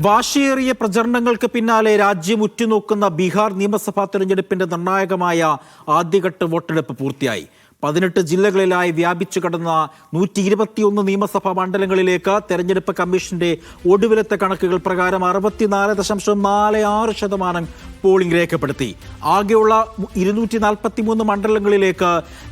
വാശിയേറിയ പ്രചരണങ്ങൾക്ക് പിന്നാലെ രാജ്യം ഉറ്റുനോക്കുന്ന ബീഹാർ നിയമസഭാ തെരഞ്ഞെടുപ്പിന്റെ നിർണായകമായ ആദ്യഘട്ട വോട്ടെടുപ്പ് പൂർത്തിയായി. പതിനെട്ട് ജില്ലകളിലായി വ്യാപിച്ചു കടന്ന നൂറ്റി ഇരുപത്തിയൊന്ന് നിയമസഭാ മണ്ഡലങ്ങളിലേക്ക് തെരഞ്ഞെടുപ്പ് കമ്മീഷന്റെ ഒടുവിലത്തെ കണക്കുകൾ പ്രകാരം അറുപത്തിനാല് ദശാംശം നാല് ആറ് ശതമാനം പോളിംഗ് രേഖപ്പെടുത്തി. ആകെയുള്ള ഇരുന്നൂറ്റി നാൽപ്പത്തി മൂന്ന് മണ്ഡലങ്ങളിലേക്ക്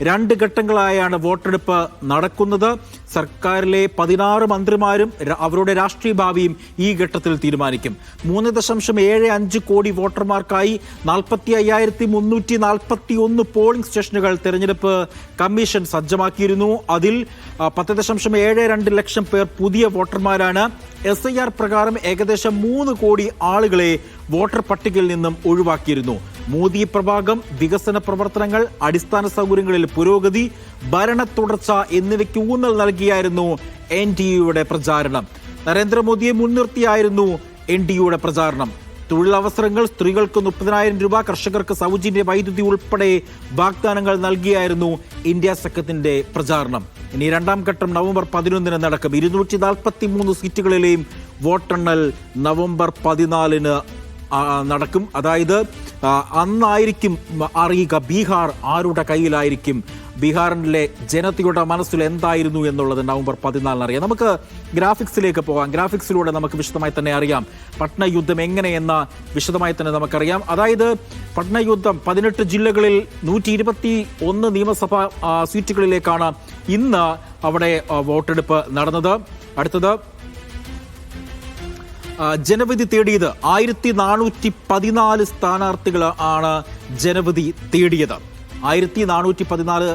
രണ്ട് ഘട്ടങ്ങളായാണ് വോട്ടെടുപ്പ് നടക്കുന്നത്. സർക്കാരിലെ പതിനാറ് മന്ത്രിമാരും അവരുടെ രാഷ്ട്രീയ ഭാവിയും ഈ ഘട്ടത്തിൽ തീരുമാനിക്കും. മൂന്ന് ദശാംശം ഏഴ് അഞ്ച് കോടി വോട്ടർമാർക്കായി നാൽപ്പത്തി അയ്യായിരത്തി മുന്നൂറ്റി നാൽപ്പത്തി ഒന്ന് പോളിംഗ് സ്റ്റേഷനുകൾ തെരഞ്ഞെടുപ്പ് കമ്മീഷൻ സജ്ജമാക്കിയിരുന്നു. അതിൽ പത്ത് ദശാംശം ഏഴ് രണ്ട് ലക്ഷം പേർ പുതിയ വോട്ടർമാരാണ്. എസ് ഐ ആർ പ്രകാരം ഏകദേശം മൂന്ന് കോടി ആളുകളെ വോട്ടർ പട്ടികയിൽ നിന്നും ഒഴിവാക്കിയിരുന്നു. മോദി പ്രഭാഗം വികസന പ്രവർത്തനങ്ങൾ അടിസ്ഥാന സൗകര്യങ്ങളിൽ പുരോഗതി ഭരണ തുടർച്ച എന്നിവയ്ക്ക് ഊന്നൽ നൽകിയായിരുന്നു എൻ ഡി യുടെ പ്രചാരണം. നരേന്ദ്രമോദിയെ മുൻനിർത്തിയായിരുന്നു എൻ ഡി യുടെ പ്രചാരണം. തൊഴിലവസരങ്ങൾ സ്ത്രീകൾക്ക് മുപ്പതിനായിരം രൂപ കർഷകർക്ക് സൗജന്യ വൈദ്യുതി ഉൾപ്പെടെ വാഗ്ദാനങ്ങൾ നൽകിയായിരുന്നു ഇന്ത്യ സഖ്യത്തിന്റെ പ്രചാരണം. ഇനി രണ്ടാം ഘട്ടം നവംബർ പതിനൊന്നിന് നടക്കും. ഇരുന്നൂറ്റി നാൽപ്പത്തി മൂന്ന് സീറ്റുകളിലെയും വോട്ടെണ്ണൽ നവംബർ പതിനാലിന് നടക്കും. അതായത് അന്നായിരിക്കും അറിയുക ബീഹാർ ആരുടെ കയ്യിലായിരിക്കും? ബീഹാറിലെ ജനതയുടെ മനസ്സിൽ എന്തായിരുന്നു എന്നുള്ളത് നവംബർ പതിനാലിന് അറിയാം. നമുക്ക് ഗ്രാഫിക്സിലേക്ക് പോകാം. ഗ്രാഫിക്സിലൂടെ നമുക്ക് വിശദമായി തന്നെ അറിയാം. പട്ന യുദ്ധം എങ്ങനെയെന്ന് വിശദമായി തന്നെ നമുക്കറിയാം. അതായത് പട്ന യുദ്ധം പതിനെട്ട് ജില്ലകളിൽ നൂറ്റി ഇരുപത്തി ഒന്ന് നിയമസഭാ സീറ്റുകളിലേക്കാണ് ഇന്ന് അവിടെ വോട്ടെടുപ്പ് നടന്നത്. അടുത്തത് ജനവിധി തേടിയത് ആയിരത്തി നാനൂറ്റി പതിനാല് സ്ഥാനാർത്ഥികൾ ആണ് ജനവിധി തേടിയത്. ആയിരത്തി നാനൂറ്റി പതിനാല്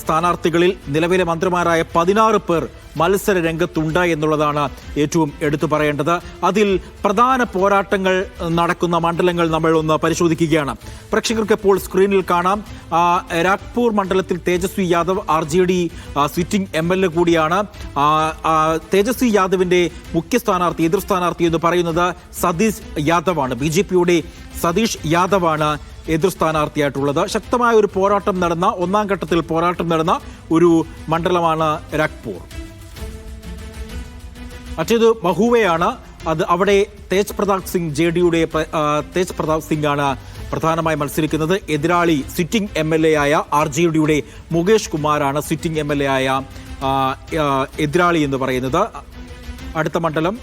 സ്ഥാനാർത്ഥികളിൽ നിലവിലെ മന്ത്രിമാരായ പതിനാറ് പേർ മത്സര രംഗത്തുണ്ട് എന്നുള്ളതാണ് ഏറ്റവും എടുത്തു പറയേണ്ടത്. അതിൽ പ്രധാന പോരാട്ടങ്ങൾ നടക്കുന്ന മണ്ഡലങ്ങൾ നമ്മൾ ഒന്ന് പരിശോധിക്കുകയാണ്. പ്രേക്ഷകർക്ക് ഇപ്പോൾ സ്ക്രീനിൽ കാണാം. രാഗ്പൂർ മണ്ഡലത്തിൽ Tejashwi Yadav R J D sitting M L A കൂടിയാണ്. തേജസ്വി യാദവിന്റെ മുഖ്യ സ്ഥാനാർത്ഥി എതിർ സ്ഥാനാർത്ഥി എന്ന് പറയുന്നത് സതീഷ് യാദവാണ്. ബി ജെ പിയുടെ സതീഷ് യാദവാണ് എതിർ സ്ഥാനാർത്ഥിയായിട്ടുള്ളത് ശക്തമായ ഒരു പോരാട്ടം നടന്ന ഒന്നാം ഘട്ടത്തിൽ പോരാട്ടം നടന്ന ഒരു മണ്ഡലമാണ് രാഗ്പൂർ. മറ്റേത് മഹുവയാണ്. അത് അവിടെ തേജ് പ്രതാപ് സിംഗ് ജെ ഡിയുടെ തേജ് പ്രതാപ് സിംഗ് ആണ് പ്രധാനമായി മത്സരിക്കുന്നത്. എതിരാളി സിറ്റിംഗ് എം എൽ എ ആയ ആർ ജെ ഡിയുടെ മുകേഷ് കുമാറാണ് സിറ്റിംഗ് എം എൽ എ ആയ എതിരാളി എന്ന് പറയുന്നത്. അടുത്ത മണ്ഡലം.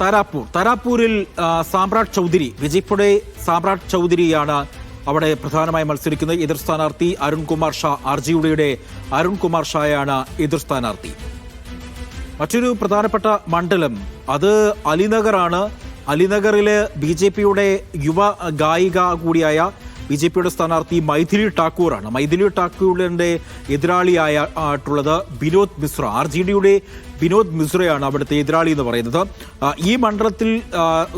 താരാപ്പൂർ താരാപ്പൂരിൽ സാമ്രാട് ചൗധരി വിജയ്പുടെ സാമ്രാട്ട് ചൗധരിയാണ് അവിടെ പ്രധാനമായി മത്സരിക്കുന്നത്. എതിർ സ്ഥാനാർത്ഥി അരുൺകുമാർ ഷാ ആർ ജി യുടെ അരുൺകുമാർ ഷായാണ് എതിർ സ്ഥാനാർത്ഥി. മറ്റൊരു പ്രധാനപ്പെട്ട മണ്ഡലം അത് അലിനഗറാണ്. അലിനഗറിൽ ബി ജെ പിയുടെ യുവ ഗായിക കൂടിയായ ബി ജെ പിയുടെ സ്ഥാനാർത്ഥി മൈഥിലി ഠാക്കൂറാണ്. മൈഥിലി ഠാക്കൂറിന്റെ എതിരാളിയായ ആയിട്ടുള്ളത് വിനോദ് മിശ്ര. ആർ ജെ ഡിയുടെ വിനോദ് മിശ്രയാണ് അവിടുത്തെ എതിരാളി എന്ന് പറയുന്നത്. ഈ മണ്ഡലത്തിൽ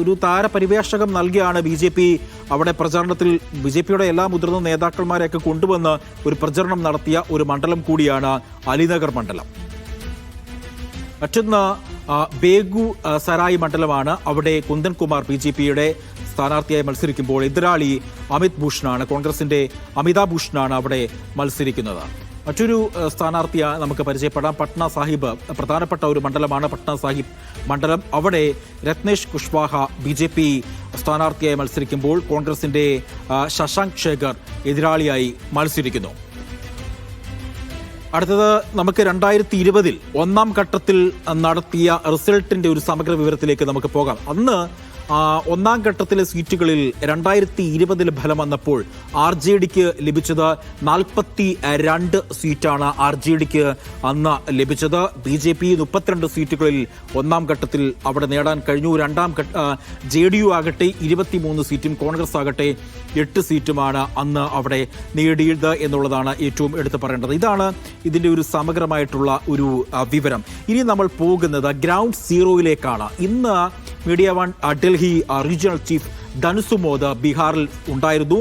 ഒരു താരപരിവേഷകം നൽകിയാണ് ബി ജെ പി അവിടെ പ്രചാരണത്തിൽ ബി ജെ പിയുടെ എല്ലാ മുതിർന്ന നേതാക്കന്മാരെയൊക്കെ കൊണ്ടുവന്ന് ഒരു പ്രചരണം നടത്തിയ ഒരു മണ്ഡലം കൂടിയാണ് അലിനഗർ മണ്ഡലം. മറ്റൊന്ന് ബേഗു സരായ് മണ്ഡലമാണ്. അവിടെ കുന്ദൻകുമാർ ബി ജെ പിയുടെ സ്ഥാനാർത്ഥിയായി മത്സരിക്കുമ്പോൾ എതിരാളി അമിത് ഭൂഷണാണ്. കോൺഗ്രസിന്റെ അമിതാഭ് ഭൂഷണാണ് അവിടെ മത്സരിക്കുന്നത്. മറ്റൊരു സ്ഥാനാർത്ഥിയെ നമുക്ക് പരിചയപ്പെടാം. പട്ന സാഹിബ് പ്രധാനപ്പെട്ട ഒരു മണ്ഡലമാണ് പട്ന സാഹിബ് മണ്ഡലം. അവിടെ Ratnesh Kushwaha B J P സ്ഥാനാർത്ഥിയായി മത്സരിക്കുമ്പോൾ കോൺഗ്രസിന്റെ ശശാങ്ക് ശേഖർ എതിരാളിയായി മത്സരിക്കുന്നു. അടുത്തത് നമുക്ക് രണ്ടായിരത്തി ഇരുപതിൽ ഒന്നാം ഘട്ടത്തിൽ നടത്തിയ റിസൾട്ടിന്റെ ഒരു സമഗ്ര വിവരത്തിലേക്ക് നമുക്ക് പോകാം. അന്ന് ഒന്നാം ഘട്ടത്തിലെ സീറ്റുകളിൽ രണ്ടായിരത്തി ഇരുപതിൽ ഫലം വന്നപ്പോൾ ആർ ജെ ഡിക്ക് ലഭിച്ചത് നാൽപ്പത്തി രണ്ട് സീറ്റാണ് ആർ ജെ ഡിക്ക് അന്ന് ലഭിച്ചത്. ബി ജെ പി മുപ്പത്തിരണ്ട് സീറ്റുകളിൽ ഒന്നാം ഘട്ടത്തിൽ അവിടെ നേടാൻ കഴിഞ്ഞു. രണ്ടാം ഘട്ട ജെ ഡി യു ആകട്ടെ ഇരുപത്തിമൂന്ന് സീറ്റും കോൺഗ്രസ് ആകട്ടെ എട്ട് സീറ്റുമാണ് അന്ന് അവിടെ നേടിയത് എന്നുള്ളതാണ് ഏറ്റവും എടുത്തു പറയേണ്ടത്. ഇതാണ് ഇതിന്റെ ഒരു സമഗ്രമായിട്ടുള്ള ഒരു വിവരം. ഇനി നമ്മൾ പോകുന്നത് ഗ്രൗണ്ട് സീറോയിലേക്കാണ്. ഇന്ന് media one Delhi regional chief ധനുസുമോദ് ബീഹാറിൽ ഉണ്ടായിരുന്നു.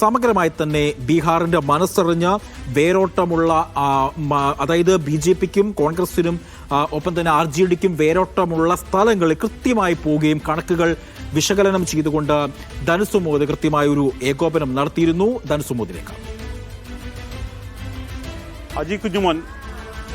സമഗ്രമായി തന്നെ ബീഹാറിന്റെ മനസ്സറിഞ്ഞ് വേരോട്ടമുള്ള അതായത് ബി ജെ പിക്കും കോൺഗ്രസിനും ഒപ്പം തന്നെ ആർ ജെ ഡിക്കും വേരോട്ടമുള്ള സ്ഥലങ്ങളിൽ കൃത്യമായി പോവുകയും കണക്കുകൾ വിശകലനം ചെയ്തുകൊണ്ട് ധനുസുമോദ് കൃത്യമായ ഒരു ഏകോപനം നടത്തിയിരുന്നു. ധനുസുമോദിലേക്ക് അജി കുഞ്ഞുമോൻ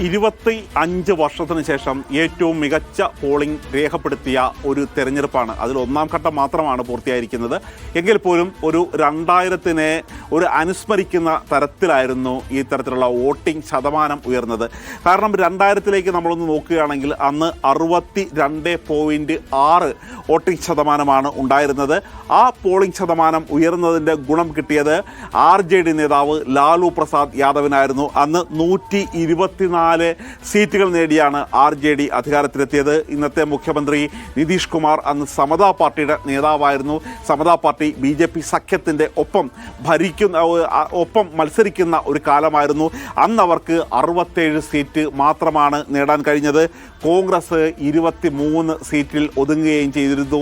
ഇരുപത്തി അഞ്ച് വർഷത്തിന് ശേഷം ഏറ്റവും മികച്ച പോളിംഗ് രേഖപ്പെടുത്തിയ ഒരു തെരഞ്ഞെടുപ്പാണ്. അതിൽ ഒന്നാം ഘട്ടം മാത്രമാണ് പൂർത്തിയായിരിക്കുന്നത്. എങ്കിൽ പോലും ഒരു രണ്ടായിരത്തിനെ ഒരു അനുസ്മരിക്കുന്ന തരത്തിലായിരുന്നു ഈ തരത്തിലുള്ള വോട്ടിംഗ് ശതമാനം ഉയർന്നത്. കാരണം രണ്ടായിരത്തിലേക്ക് നമ്മളൊന്ന് നോക്കുകയാണെങ്കിൽ അന്ന് അറുപത്തി രണ്ട് പോയിന്റ് ആറ് വോട്ടിംഗ് ശതമാനമാണ് ഉണ്ടായിരുന്നത്. ആ പോളിംഗ് ശതമാനം ഉയർന്നതിന്റെ ഗുണം കിട്ടിയത് ആർ ജെ ഡി നേതാവ് ലാലു പ്രസാദ് യാദവിനായിരുന്നു. അന്ന് നൂറ്റി ഇരുപത്തിനാല് സീറ്റുകൾ നേടിയാണ് ആർ ജെ ഡി അധികാരത്തിലെത്തിയത്. ഇന്നത്തെ മുഖ്യമന്ത്രി നിതീഷ് കുമാർ അന്ന് സമതാ പാർട്ടിയുടെ നേതാവായിരുന്നു. Samata party B J P സഖ്യത്തിന്റെ ഒപ്പം ഭരിക്കുന്ന ഒപ്പം മത്സരിക്കുന്ന ഒരു കാലമായിരുന്നു. അന്ന് അവർക്ക് അറുപത്തേഴ് സീറ്റ് മാത്രമാണ് നേടാൻ കഴിഞ്ഞത്. കോൺഗ്രസ് ഇരുപത്തി മൂന്ന് സീറ്റിൽ ഒതുങ്ങുകയും ചെയ്തിരുന്നു.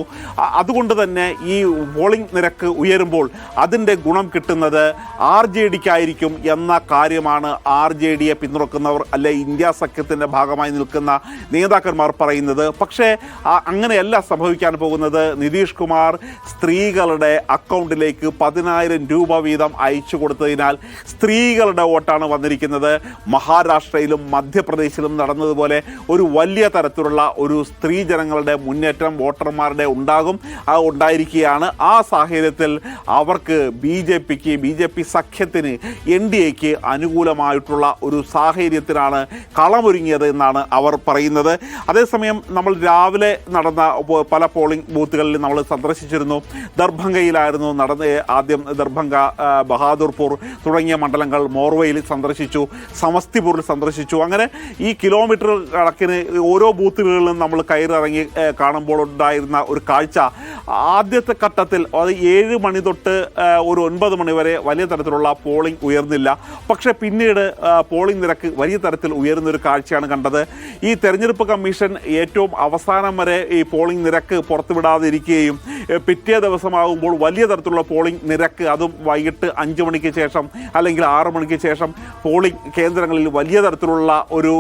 അതുകൊണ്ട് തന്നെ ഈ പോളിംഗ് നിരക്ക് ഉയരുമ്പോൾ അതിന്റെ ഗുണം കിട്ടുന്നത് ആർ ജെ ഡിക്കായിരിക്കും എന്ന കാര്യമാണ് ആർ ജെ ഡിയെ പിന്തുണക്കുന്നവർ അല്ലെ ഇന്ത്യ സഖ്യത്തിന്റെ ഭാഗമായി നിൽക്കുന്ന നേതാക്കന്മാർ പറയുന്നത്. പക്ഷേ അങ്ങനെയല്ല സംഭവിക്കാൻ പോകുന്നത്. നിതീഷ് കുമാർ സ്ത്രീകളുടെ അക്കൗണ്ടിലേക്ക് പതിനായിരം രൂപ വീതം അയച്ചു കൊടുത്തതിനാൽ സ്ത്രീകളുടെ വോട്ടാണ് വന്നിരിക്കുന്നത്. മഹാരാഷ്ട്രയിലും മധ്യപ്രദേശിലും നടന്നതുപോലെ ഒരു വലിയ തരത്തിലുള്ള ഒരു സ്ത്രീ ജനങ്ങളുടെ മുന്നേറ്റം വോട്ടർമാരുടെ ഉണ്ടാകും. ആ ഉണ്ടായിരിക്കുകയാണ്. ആ സാഹചര്യത്തിൽ അവർക്ക് ബി ജെ പിക്ക് ബി ജെ പി സഖ്യത്തിന് എൻ ഡി എക്ക് അനുകൂലമായിട്ടുള്ള ഒരു സാഹചര്യത്തിനാണ് കളമൊരുങ്ങിയത് എന്നാണ് അവർ പറയുന്നത്. അതേസമയം നമ്മൾ രാവിലെ നടന്ന പല പോളിംഗ് ബൂത്തുകളിൽ നമ്മൾ സന്ദർശിച്ചിരുന്നു. ദർഭംഗയിലായിരുന്നു നടന്ന ആദ്യം ദർഭംഗ ബഹാദൂർപൂർ തുടങ്ങിയ മണ്ഡലങ്ങൾ മോർവയിൽ സന്ദർശിച്ചു സമസ്തിപൂരിൽ സന്ദർശിച്ചു. അങ്ങനെ ഈ കിലോമീറ്റർ കണക്കിന് ഓരോ ബൂത്തുകളിലും നമ്മൾ കയറിറങ്ങി കാണുമ്പോൾ ഉണ്ടായിരുന്ന ഒരു കാഴ്ച. ആദ്യത്തെ ഘട്ടത്തിൽ അത് ഏഴ് മണി തൊട്ട് ഒരു ഒൻപത് മണി വരെ വലിയ തരത്തിലുള്ള പോളിംഗ് ഉയർന്നില്ല. പക്ഷേ പിന്നീട് പോളിംഗ് നിരക്ക് വലിയ തരത്തിൽ ഉയരുന്ന ഒരു കാഴ്ചയാണ് കണ്ടത്. ഈ തെരഞ്ഞെടുപ്പ് കമ്മീഷൻ ഏറ്റവും അവസാനം വരെ ഈ പോളിംഗ് നിരക്ക് പുറത്തുവിടാതിരിക്കുകയും പിറ്റേ ദിവസമാകുമ്പോൾ വലിയ തരത്തിലുള്ള പോളിംഗ് നിരക്ക് അതും വൈകിട്ട് അഞ്ച് മണിക്ക് ശേഷം അല്ലെങ്കിൽ ആറ് മണിക്ക് ശേഷം പോളിംഗ് കേന്ദ്രങ്ങളിൽ വലിയ തരത്തിലുള്ള ഒരു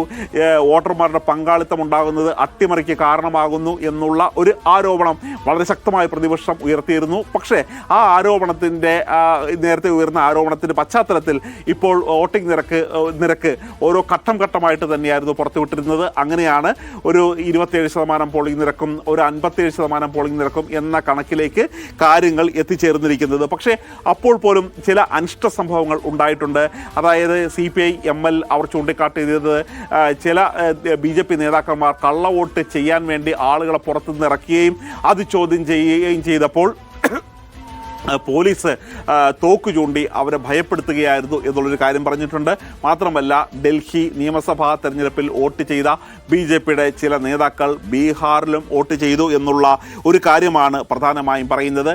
വോട്ടർമാരുടെ പങ്കാളിത്തം ഉണ്ടാകുന്നത് അട്ടിമറിക്ക് കാരണമാകുന്നു എന്നുള്ള ഒരു ആരോപണം വളരെ ശക്തമായ പ്രതിപക്ഷം ഉയർത്തിയിരുന്നു. പക്ഷേ ആ ആരോപണത്തിന്റെ നേരത്തെ ഉയർന്ന ആരോപണത്തിന്റെ പശ്ചാത്തലത്തിൽ ഇപ്പോൾ വോട്ടിംഗ് നിരക്ക് നിരക്ക് ഓരോ ഘട്ടം ഘട്ടമായിട്ട് തന്നെയായിരുന്നു പുറത്തുവിട്ടിരുന്നത്. അങ്ങനെയാണ് ഒരു ഇരുപത്തിയേഴ് ശതമാനം പോളിംഗ് നിരക്കും ഒരു അൻപത്തിയേഴ് ശതമാനം പോളിംഗ് നിരക്കും എന്ന കണക്കിലേക്ക് കാര്യങ്ങൾ എത്തിച്ചേർന്നിരിക്കുന്നത്. പക്ഷേ അപ്പോൾ പോലും ചില അനിഷ്ട സംഭവങ്ങൾ ഉണ്ടായിട്ടുണ്ട്. അതായത് C P I M L അവർ ചൂണ്ടിക്കാട്ടിയത് ചില ബി ജെ പി നേതാക്കന്മാർ കള്ളവോട്ട് ചെയ്യാൻ വേണ്ടി ആളുകളെ പുറത്തുനിന്ന് ഇറക്കുകയും അത് ചോദ്യം ചെയ്യുകയും ചെയ്തപ്പോൾ പോലീസ് തോക്ക് ചൂണ്ടി അവരെ ഭയപ്പെടുത്തുകയായിരുന്നു എന്നുള്ളൊരു കാര്യം പറഞ്ഞിട്ടുണ്ട്. മാത്രമല്ല ഡൽഹി നിയമസഭാ തെരഞ്ഞെടുപ്പിൽ വോട്ട് ചെയ്ത ബി ജെ പിയുടെ ചില നേതാക്കൾ ബീഹാറിലും വോട്ട് ചെയ്തു എന്നുള്ള ഒരു കാര്യമാണ് പ്രധാനമായും പറയുന്നത്.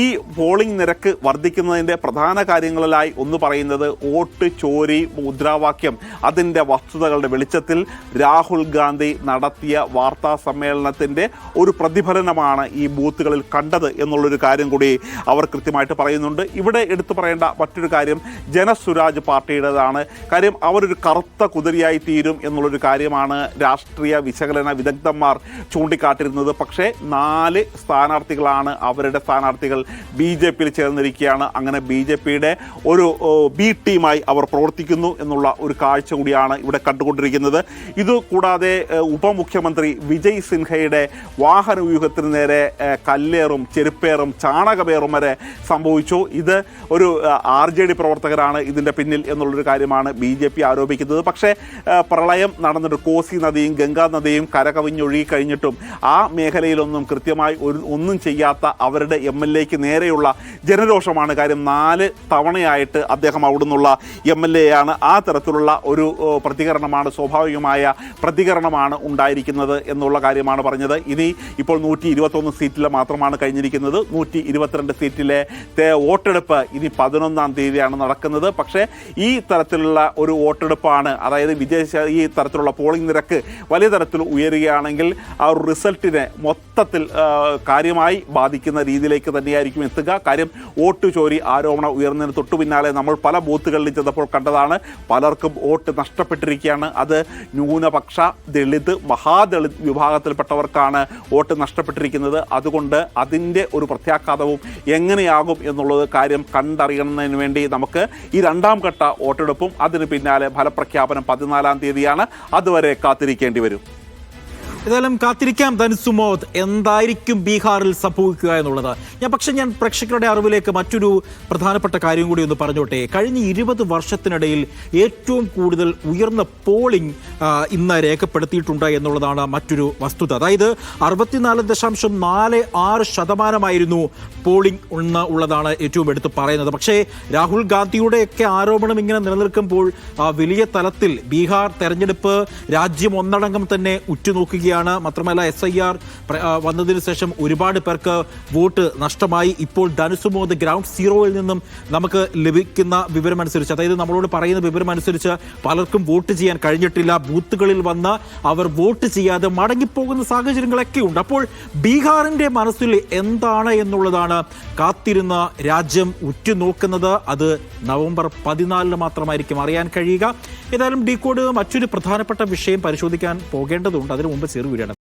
ഈ പോളിംഗ് നിരക്ക് വർദ്ധിക്കുന്നതിന്റെ പ്രധാന കാര്യങ്ങളിലായി ഒന്ന് പറയുന്നത് വോട്ട് ചോരി മുദ്രാവാക്യം. അതിന്റെ വസ്തുതകളുടെ വെളിച്ചത്തിൽ രാഹുൽ ഗാന്ധി നടത്തിയ വാർത്താ സമ്മേളനത്തിന്റെ ഒരു പ്രതിഫലനമാണ് ഈ ബൂത്തുകളിൽ കണ്ടത് എന്നുള്ളൊരു കാര്യം കൂടി അവർ കൃത്യമായിട്ട് പറയുന്നുണ്ട്. ഇവിടെ എടുത്തു പറയേണ്ട മറ്റൊരു കാര്യം ജനസുരാജ് പാർട്ടിയുടേതാണ്. കാര്യം അവരൊരു കറുത്ത കുതിരയായി തീരും എന്നുള്ളൊരു കാര്യമാണ് രാഷ്ട്രീയ വിശകലന വിദഗ്ധന്മാർ ചൂണ്ടിക്കാട്ടിരുന്നത് പക്ഷേ നാല് സ്ഥാനാർത്ഥികളാണ് അവരുടെ സ്ഥാനാർത്ഥികൾ ബി ജെ പിയിൽ ചേർന്നിരിക്കുകയാണ്. അങ്ങനെ ബി ജെ പിയുടെ ഒരു ബി ടീമായി അവർ പ്രവർത്തിക്കുന്നു എന്നുള്ള ഒരു കാഴ്ച കൂടിയാണ് ഇവിടെ കണ്ടുകൊണ്ടിരിക്കുന്നത്. ഇത് കൂടാതെ ഉപമുഖ്യമന്ത്രി വിജയ് സിൻഹയുടെ വാഹന വ്യൂഹത്തിന് നേരെ കല്ലേറും ചെരുപ്പേറും ചാണകപേറും വരെ സംഭവിച്ചു. ഇത് ഒരു ആർ ജെ ഡി പ്രവർത്തകരാണ് ഇതിന്റെ പിന്നിൽ എന്നുള്ളൊരു കാര്യമാണ് ബി ജെ പി ആരോപിക്കുന്നത്. പക്ഷേ പ്രളയം നടന്നിട്ട് കോസി നദിയും ഗംഗാ നദിയും കരകവിഞ്ഞൊഴുകി കഴിഞ്ഞിട്ടും ആ മേഖലയിലൊന്നും കൃത്യമായി ഒരു ഒന്നും ചെയ്യാത്ത അവരുടെ എം എൽ എക്ക് നേരെയുള്ള ജനരോഷമാണ് കാര്യം. നാല് തവണയായിട്ട് അദ്ദേഹം അവിടെ നിന്നുള്ള എം എൽ എ ആണ് ആ തരത്തിലുള്ള ഒരു പ്രതികരണമാണ് സ്വാഭാവികമായ പ്രതികരണമാണ് ഉണ്ടായിരിക്കുന്നത് എന്നുള്ള കാര്യമാണ് പറഞ്ഞത്. ഇനി ഇപ്പോൾ നൂറ്റി ഇരുപത്തൊന്ന് സീറ്റിൽ മാത്രമാണ് കഴിഞ്ഞിരിക്കുന്നത്. നൂറ്റി ഇരുപത്തിരണ്ട് സീറ്റിലെ തേ- വോട്ടെടുപ്പ് ഇനി പതിനൊന്നാം തീയതിയാണ് നടക്കുന്നത്. പക്ഷേ ഈ തരത്തിലുള്ള ഒരു വോട്ടെടുപ്പാണ് അതായത് വിദേശ ഈ തരത്തിലുള്ള പോളിംഗ് നിരക്ക് വലിയ തരത്തിൽ ഉയരുകയാണെങ്കിൽ ആ ഒരു റിസൾട്ടിനെ മൊത്തത്തിൽ കാര്യമായി ബാധിക്കുന്ന രീതിയിലേക്ക് തന്നെയായിരിക്കും എത്തുക. കാര്യം വോട്ട് ചോരി ആരോപണം ഉയർന്നതിന് തൊട്ടു പിന്നാലെ നമ്മൾ പല ബൂത്തുകളിൽ ചെന്നപ്പോൾ കണ്ടതാണ് പലർക്കും വോട്ട് നഷ്ടപ്പെട്ടിരിക്കുകയാണ്. അത് ന്യൂനപക്ഷ ദളിത് മഹാദളിത് വിഭാഗത്തിൽപ്പെട്ടവർക്കാണ് വോട്ട് നഷ്ടപ്പെട്ടിരിക്കുന്നത്. അതുകൊണ്ട് അതിന്റെ ഒരു പ്രത്യാഘാതവും എങ്ങനെ എങ്ങനെയാകും എന്നുള്ളത് കാര്യം കണ്ടറിയുന്നതിന് വേണ്ടി നമുക്ക് ഈ രണ്ടാം ഘട്ട വോട്ടെടുപ്പും അതിന് പിന്നാലെ ഫലപ്രഖ്യാപനം പതിനാലാം തീയതിയാണ്. അതുവരെ കാത്തിരിക്കേണ്ടി വരും. ഏതായാലും കാത്തിരിക്കാം ധനുസുമോദ് എന്തായിരിക്കും ബീഹാറിൽ സംഭവിക്കുക എന്നുള്ളത്? ഞാൻ പക്ഷേ ഞാൻ പ്രേക്ഷകരുടെ അറിവിലേക്ക് മറ്റൊരു പ്രധാനപ്പെട്ട കാര്യം കൂടി ഒന്ന് പറഞ്ഞോട്ടെ. കഴിഞ്ഞ ഇരുപത് വർഷത്തിനിടയിൽ ഏറ്റവും കൂടുതൽ ഉയർന്ന പോളിംഗ് ഇന്ന് രേഖപ്പെടുത്തിയിട്ടുണ്ട് എന്നുള്ളതാണ് മറ്റൊരു വസ്തുത. അതായത് അറുപത്തിനാല് ദശാംശം നാല് ആറ് ശതമാനമായിരുന്നു പോളിംഗ് ഒന്ന് ഉള്ളതാണ് ഏറ്റവും എടുത്ത് പറയുന്നത്. പക്ഷേ രാഹുൽ ഗാന്ധിയുടെയൊക്കെ ആരോപണം ഇങ്ങനെ നിലനിൽക്കുമ്പോൾ വലിയ തലത്തിൽ ബീഹാർ തെരഞ്ഞെടുപ്പ് രാജ്യം ഒന്നടങ്കം തന്നെ ഉറ്റുനോക്കുകയാണ് മാത്രമല്ല എസ് ഐ ആർ വന്നതിന് ശേഷം ഒരുപാട് പേർക്ക് വോട്ട് നഷ്ടമായി. ഇപ്പോൾ ധനുസുമോദ് ഗ്രൗണ്ട് സീറോയിൽ നിന്നും നമുക്ക് ലഭിക്കുന്ന വിവരമനുസരിച്ച് അതായത് നമ്മളോട് പറയുന്ന വിവരമനുസരിച്ച് പലർക്കും വോട്ട് ചെയ്യാൻ കഴിഞ്ഞിട്ടില്ല. ബൂത്തുകളിൽ വന്ന് അവർ വോട്ട് ചെയ്യാതെ മടങ്ങിപ്പോകുന്ന സാഹചര്യങ്ങളൊക്കെ ഉണ്ട്. അപ്പോൾ ബീഹാറിന്റെ മനസ്സിൽ എന്താണ് എന്നുള്ളതാണ് കാത്തിരുന്ന രാജ്യം ഉറ്റുനോക്കുന്നത്. അത് നവംബർ പതിനാലിന് മാത്രമായിരിക്കും. അറിയാൻ കഴിയുക. ഏതായാലും ഡീ കോഡ് മറ്റൊരു പ്രധാനപ്പെട്ട വിഷയം പരിശോധിക്കാൻ പോകേണ്ടതുണ്ട്. അതിനു മുമ്പ് ചെറുവിടണം